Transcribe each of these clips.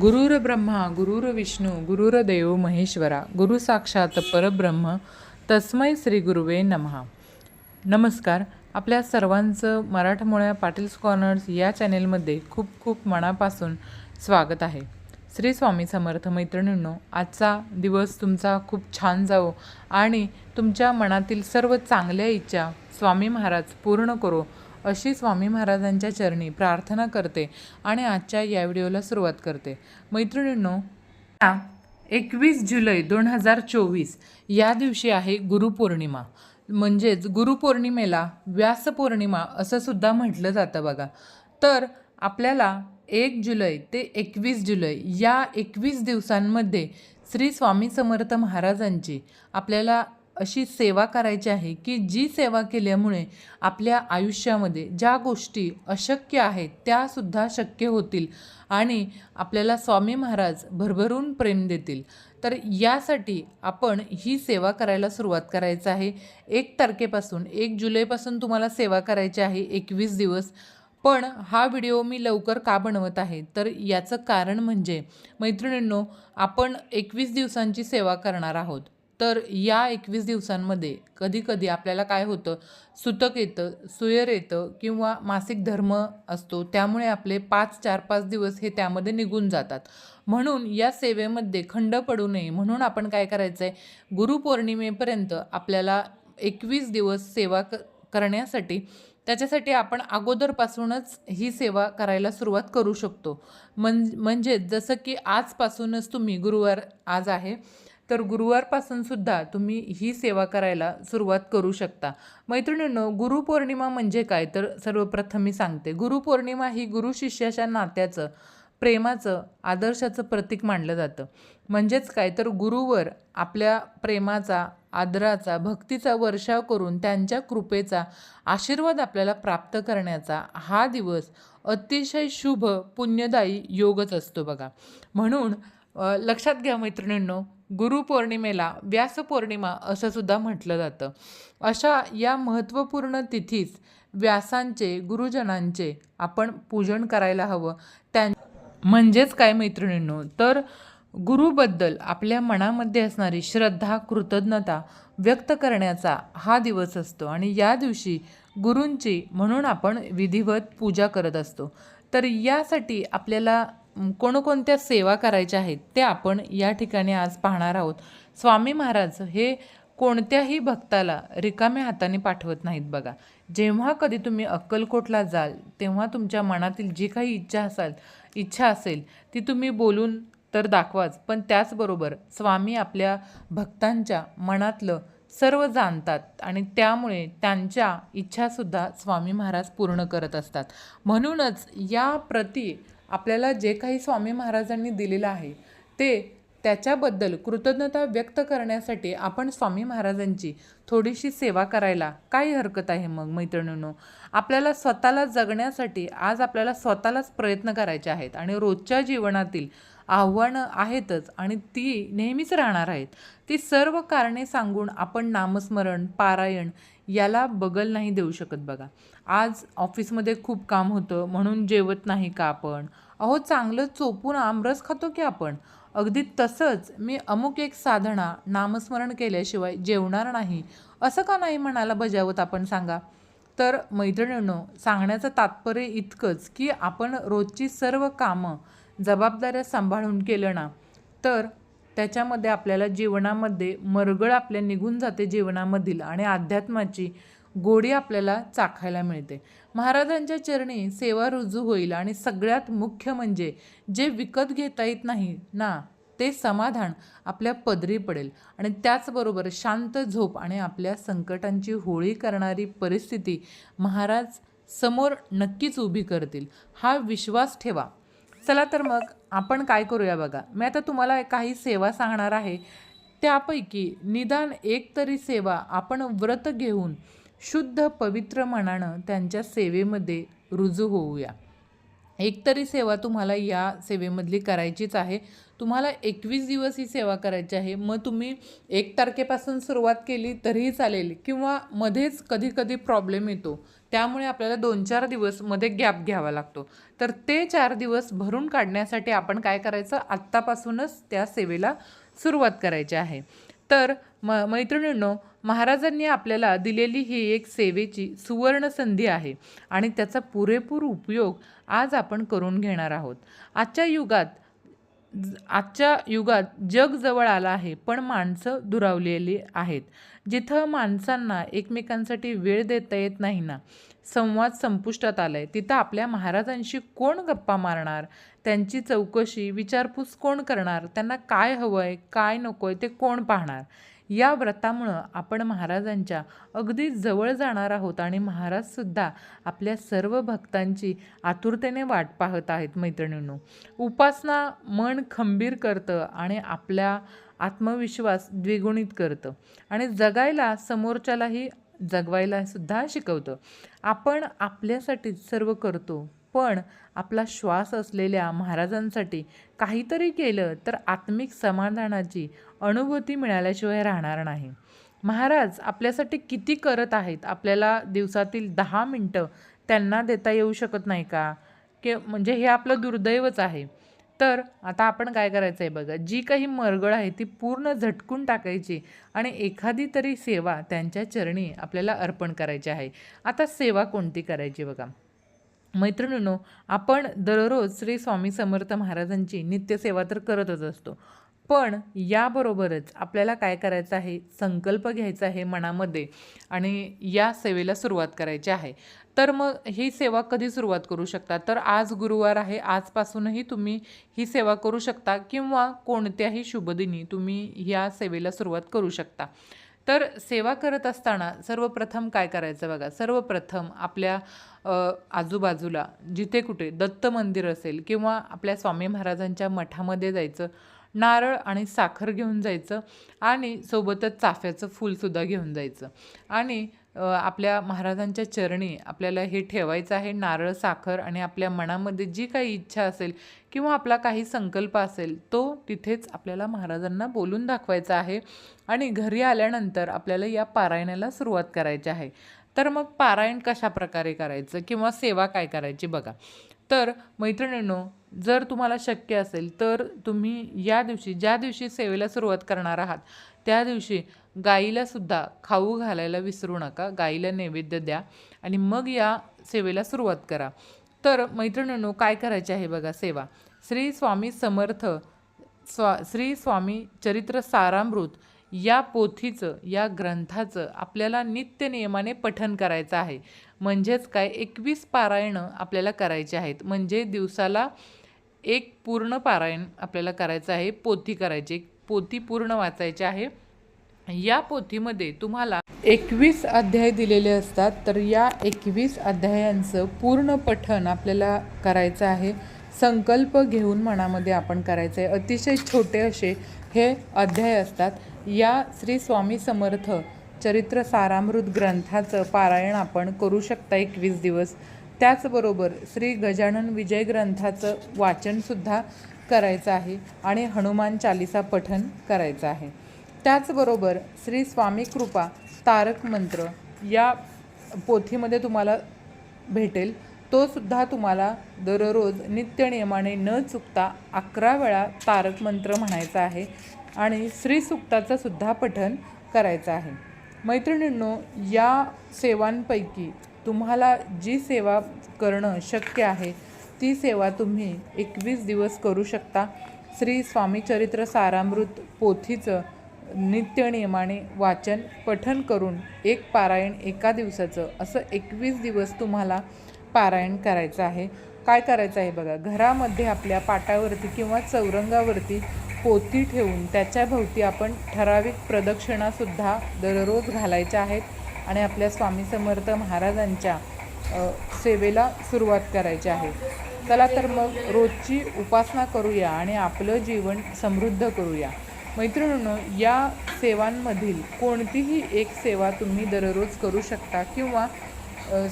गुरुर ब्रह्मा गुरुर विष्णू गुरुर देव महेश्वरा गुरु साक्षात परब्रह्म तस्मै श्री गुरुवे नमहा. नमस्कार. आपल्या सर्वांचं मराठमोळ्या पाटील्स कॉर्नर्स या चॅनेलमध्ये खूप खूप मनापासून स्वागत आहे. श्री स्वामी समर्थ मैत्रिणींनो आजचा दिवस तुमचा खूप छान जावो आणि तुमच्या मनातील सर्व चांगल्या इच्छा स्वामी महाराज पूर्ण करो. अशी स्वामी महाराजांच्या चरणी प्रार्थना करते आणि आजच्या या व्हिडिओला सुरुवात करते. मैत्रिणींनो एकवीस जुलै दोन हजार चोवीस या दिवशी आहे गुरुपौर्णिमा. म्हणजेच गुरुपौर्णिमेला व्यासपौर्णिमा असं सुद्धा म्हटलं जातं बघा. तर आपल्याला एक जुलै ते एकवीस जुलै या एकवीस दिवसांमध्ये श्री स्वामी समर्थ महाराजांची आपल्याला अशी सेवा करायची आहे की जी सेवा केल्यामुळे आपल्या आयुष्यामध्ये ज्या गोष्टी अशक्य आहेत त्यासुद्धा शक्य होतील आणि आपल्याला स्वामी महाराज भरभरून प्रेम देतील. तर यासाठी आपण ही सेवा करायला सुरुवात करायचं आहे. एक तारखेपासून एक जुलैपासून तुम्हाला सेवा करायची आहे एकवीस दिवस. पण हा व्हिडिओ मी लवकर का बनवत आहे? तर याचं कारण म्हणजे मैत्रिणींनो आपण एकवीस दिवसांची सेवा करणार आहोत. तर या एकवीस दिवसांमध्ये कधीकधी आपल्याला काय होतं? सुतक येतं सुयर येतं किंवा मासिक धर्म असतो त्यामुळे आपले पाच चार पाच दिवस हे त्यामध्ये निघून जातात. म्हणून या सेवेमध्ये खंड पडू नये. म्हणून आपण काय करायचं आहे गुरुपौर्णिमेपर्यंत आपल्याला एकवीस दिवस सेवा क करण्यासाठी त्याच्यासाठी आपण अगोदरपासूनच ही सेवा करायला सुरुवात करू शकतो. म्हण म्हणजे जसं की आजपासूनच तुम्ही गुरुवार आज आहे तर गुरुवारपासून सुद्धा तुम्ही ही सेवा करायला सुरुवात करू शकता. मैत्रिणींनो गुरुपौर्णिमा म्हणजे काय? तर सर्वप्रथम मी सांगते. गुरुपौर्णिमा ही गुरु शिष्याच्या नात्याचं प्रेमाचं आदर्शाचं प्रतीक मानलं जातं. म्हणजेच काय? तर गुरुवर आपल्या प्रेमाचा आदराचा भक्तीचा वर्षाव करून त्यांच्या कृपेचा आशीर्वाद आपल्याला प्राप्त करण्याचा हा दिवस अतिशय शुभ पुण्यदायी योगच असतो बघा. म्हणून लक्षात घ्या मैत्रिणींनो गुरुपौर्णिमेला व्यासपौर्णिमा असं सुद्धा म्हटलं जातं. अशा या महत्त्वपूर्ण तिथीस व्यासांचे गुरुजनांचे आपण पूजन करायला हवं. त्यां म्हणजेच काय मैत्रिणींनो? तर गुरुबद्दल आपल्या मनामध्ये असणारी श्रद्धा कृतज्ञता व्यक्त करण्याचा हा दिवस असतो आणि या दिवशी गुरूंची म्हणून आपण विधिवत पूजा करत असतो. तर यासाठी आपल्याला कोणकोणत्या सेवा करायच्या आहेत ते आपण या ठिकाणी आज पाहणार आहोत. स्वामी महाराज हे कोणत्याही भक्ताला रिकाम्या हाताने पाठवत नाहीत बघा. जेव्हा कधी तुम्ही अक्कलकोटला जाल तेव्हा तुमच्या मनातील जी काही इच्छा असाल इच्छा असेल ती तुम्ही बोलून तर दाखवाच. पण त्याचबरोबर स्वामी आपल्या भक्तांच्या मनातलं सर्व जाणतात आणि त्यामुळे त्यांच्या इच्छासुद्धा स्वामी महाराज पूर्ण करत असतात. म्हणूनच या प्रती आपल्याला जे काही स्वामी महाराजांनी दिलेलं आहे ते त्याच्याबद्दल कृतज्ञता व्यक्त करण्यासाठी आपण स्वामी महाराजांची थोडीशी सेवा करायला काही हरकत आहे मग मैत्रिणींनो? आपल्याला स्वतःला जगण्यासाठी आज आपल्याला स्वतःलाच प्रयत्न करायचे आहेत आणि रोजच्या जीवनातील आव्हानं आहेतच आणि ती नेहमीच राहणार आहेत. ती सर्व कारणे सांगून आपण नामस्मरण पारायण याला बगल नाही देऊ शकत बघा. आज ऑफिसमध्ये खूप काम होतं म्हणून जेवत नाही का आपण? अहो चांगलं चोपून आमरस खातो की आपण? अगदी तसंच मी अमुक एक साधना नामस्मरण केल्याशिवाय जेवणार नाही. असं का नाही म्हणायला बजावत आपण सांगा? तर मैत्रिणींनो सांगण्याचं तात्पर्य इतकंच की आपण रोजची सर्व कामं जबाबदाऱ्या सांभाळून केलं ना तर त्याच्यामध्ये आपल्याला जीवनामध्ये मरगळ आपल्या निघून जाते जीवनामधील आणि अध्यात्माची गोडी आपल्याला चाखायला मिळते. महाराजांच्या चरणी सेवा रुजू होईल आणि सगळ्यात मुख्य म्हणजे जे विकत घेता येत नाही ना ते समाधान आपल्या पदरी पडेल. आणि त्याचबरोबर शांत झोप आणि आपल्या संकटांची होळी करणारी परिस्थिती महाराज समोर नक्कीच उभी करतील. हा विश्वास ठेवा. चला तर मग आपण काय करूया बघा. मी आता तुम्हाला काही सेवा सांगणार आहे. त्यापैकी निदान एक तरी सेवा आपण व्रत घेऊन शुद्ध पवित्र मनानं त्यांच्या सेवेमध्ये रुजू होऊया. एक तरी सेवा तुम्हाला या सेवेमधली करायचीच आहे. तुम्हाला एकवीस दिवस ही सेवा करायची आहे. मग तुम्ही एक तारखेपासून सुरुवात केली तरीही चालेल किंवा मध्येच कधी कधी प्रॉब्लेम येतो. त्यामुळे आपल्याला दोन चार दिवसमध्ये गॅप घ्यावा लागतो. तर ते चार दिवस भरून काढण्यासाठी आपण काय करायचं? आत्तापासूनच त्या सेवेला सुरुवात करायची आहे. तर म मैत्रिणींनो महाराजांनी आपल्याला दिलेली ही एक सेवेची सुवर्ण संधी आहे आणि त्याचा पुरेपूर उपयोग आज आपण करून घेणार आहोत. आजच्या युगात ज- आजच्या युगात जग जवळ आलं आहे पण माणसं दुरावलेली आहेत. जिथं माणसांना एकमेकांसाठी वेळ देता येत नाही ना संवाद संपुष्टात आला आहे तिथं आपल्या महाराजांशी कोण गप्पा मारणार? त्यांची चौकशी विचारपूस कोण करणार? त्यांना काय हवं आहे काय नको आहे ते कोण पाहणार? या व्रतामुळं आपण महाराजांच्या अगदी जवळ जाणार आहोत आणि महाराजसुद्धा आपल्या सर्व भक्तांची आतुरतेने वाट पाहत आहेत मैत्रिणींनो. उपासना मन खंबीर करतं आणि आपल्या आत्मविश्वास द्विगुणित करतं. आणि जगायला समोरच्यालाही जगवायला सुद्धा शिकवतं. आपण आपल्यासाठीच सर्व करतो पण आपला श्वास असलेल्या महाराजांसाठी काहीतरी केलं तर आत्मिक समाधानाची अनुभूती मिळाल्याशिवाय राहणार नाही. महाराज आपल्यासाठी किती करत आहेत? आपल्याला दिवसातील दहा मिनटं त्यांना देता येऊ शकत नाही का? के म्हणजे हे आपलं दुर्दैवच आहे. तर आता आपण काय करायचं आहे बघा जी काही मरगळ आहे ती पूर्ण झटकून टाकायची आणि एखादी तरी सेवा त्यांच्या चरणी आपल्याला अर्पण करायची आहे. आता सेवा कोणती करायची बघा? मैत्रिणीनो आपण दररोज श्री स्वामी समर्थ महाराजांची नित्यसेवा तर करतच असतो. पण याबरोबरच आपल्याला काय करायचं आहे? संकल्प घ्यायचा आहे मनामध्ये आणि या सेवेला सुरुवात करायची आहे. तर मग ही सेवा कधी सुरुवात करू शकता? तर आज गुरुवार आहे. आजपासूनही तुम्ही ही सेवा करू शकता किंवा कोणत्याही शुभदिनी तुम्ही या सेवेला सुरुवात करू शकता. तर सेवा करत असताना सर्वप्रथम काय करायचं बघा? सर्वप्रथम आपल्या आजूबाजूला जिथे कुठे दत्त मंदिर असेल किंवा आपल्या स्वामी महाराजांच्या मठामध्ये जायचं नारळ आणि साखर घेऊन जायचं आणि सोबतच चाफ्याचं फूलसुद्धा घेऊन जायचं. आणि आपल्या महाराजांच्या चरणी आपल्याला हे ठेवायचं आहे नारळ साखर आणि आपल्या मनामध्ये जी काही इच्छा असेल किंवा आपला काही संकल्प असेल तो तिथेच आपल्याला महाराजांना बोलून दाखवायचा आहे आणि घरी आल्यानंतर आपल्याला या पारायणाला सुरुवात करायची आहे. तर मग पारायण कशा प्रकारे करायचं किंवा सेवा काय करायची बघा. तर मैत्रिणींनो जर तुम्हाला शक्य असेल तर तुम्ही या दिवशी ज्या दिवशी सेवेला सुरुवात करणार आहात त्या दिवशी गाईलासुद्धा खाऊ घालायला विसरू नका. गाईला नैवेद्य द्या आणि मग या सेवेला सुरुवात करा. तर मैत्रिणींनो काय करायचे आहे बघा सेवा. श्री स्वामी समर्थ स्वा श्री स्वामी चरित्र सारामृत या पोथीचं या ग्रंथाचं आपल्याला नित्य नियमाने पठन करायचं आहे. म्हणजेच काय? एकवीस पारायणं आपल्याला करायची आहेत. म्हणजे दिवसाला एक पूर्ण पारायण आपल्याला करायचं आहे पोथी करायची. पोथी पूर्ण वाचायची आहे. या पोथीमध्ये तुम्हाला एकवीस अध्याय दिलेले असतात. तर या एकवीस अध्यायांचं पूर्ण पठण आपल्याला करायचं आहे. संकल्प घेऊन मनामध्ये आपण करायचं आहे. अतिशय छोटे असे हे अध्याय असतात. या श्री स्वामी समर्थ चरित्र सारामृत ग्रंथाचं पारायण आपण करू शकता एकवीस दिवस. त्याचबरोबर श्री गजानन विजय ग्रंथाचं वाचनसुद्धा करायचं आहे आणि हनुमान चालिसा पठन करायचं आहे. त्याचबरोबर श्री स्वामी कृपा तारक मंत्र या पोथीमध्ये तुम्हाला भेटेल. तो सुद्धा तुम्हाला दररोज नित्यनियमाने न चुकता अकरा वेळा तारक मंत्र म्हणायचा आहे. आणि श्रीसुक्ताचं सुद्धा पठन करायचं आहे. मैत्रिणींनो या सेवांपैकी तुम्हाला जी सेवा करणं शक्य आहे ती सेवा तुम्ही एकवीस दिवस करू शकता. श्री स्वामी चरित्र सारामृत पोथीचं नित्यनियमाने वाचन पठन करून एक पारायण एका दिवसाचं असं एकवीस दिवस तुम्हाला पारायण करायचं आहे. काय करायचं आहे बघा घरामध्ये आपल्या पाटावरती किंवा चौरंगावरती पोती ठेवून त्याच्याभोवती आपण ठराविक प्रदक्षिणासुद्धा दररोज घालायच्या आहेत आणि आपल्या स्वामी समर्थ महाराजांच्या सेवेला सुरुवात करायची आहे. चला तर मग रोजची उपासना करूया आणि आपलं जीवन समृद्ध करूया. मैत्रिणींनो या सेवांमधील कोणतीही एक सेवा तुम्ही दररोज करू शकता किंवा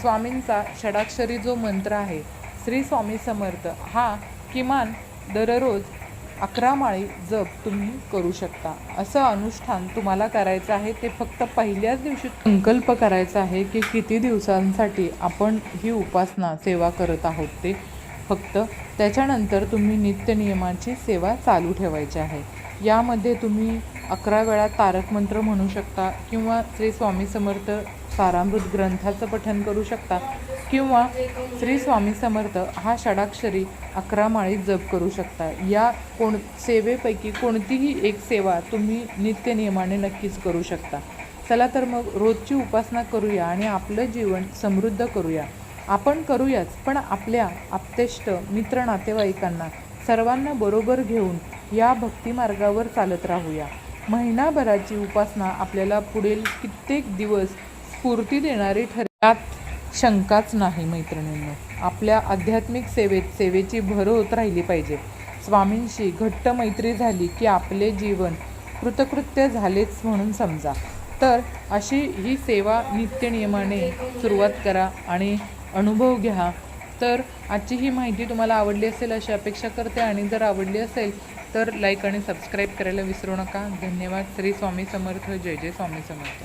स्वामींचा षडाक्षरी जो मंत्र आहे श्री स्वामी समर्थ हा किमान दररोज अकरा माळी जप तुम्ही करू शकता. असं अनुष्ठान तुम्हाला करायचं आहे ते फक्त पहिल्याच दिवशी संकल्प करायचा आहे की किती दिवसांसाठी आपण ही उपासना सेवा करत आहोत ते फक्त. त्याच्यानंतर तुम्ही नित्यनियमाची सेवा चालू ठेवायची आहे. यामध्ये तुम्ही अकरा वेळा तारक मंत्र म्हणू शकता किंवा श्री स्वामी समर्थ सारामृत ग्रंथाचं पठन करू शकता. किंवा श्री स्वामी समर्थ हा षडाक्षरी अकरा माळी जप करू शकता. या कोण सेवेपैकी कोणतीही एक सेवा तुम्ही नित्यनियमाने नक्कीच करू शकता. चला तर मग रोजची उपासना करूया आणि आपलं जीवन समृद्ध करूया. आपण करूयाच पण आपल्या आप्तेष्ट मित्र नातेवाईकांना सर्वांना बरोबर घेऊन या भक्तिमार्गावर चालत राहूया. महिनाभराची उपासना आपल्याला पुढील कित्येक दिवस स्फूर्ती देणारी ठरतात शंकाच नाही मैत्रिणींनो. आपल्या आध्यात्मिक सेवेत सेवेची भर होत राहिली पाहिजे. स्वामींशी घट्ट मैत्री झाली की आपले जीवन कृतकृत्य झालेच म्हणून समजा. तर अशी ही सेवा नित्यनियमाने सुरुवात करा आणि अनुभव घ्या. तर आजची ही माहिती तुम्हाला आवडली असेल अशी अपेक्षा करते आणि जर आवडली असेल तर लाईक आणि सबस्क्राईब करायला विसरू नका. धन्यवाद. श्री स्वामी समर्थ. जय जय स्वामी समर्थ.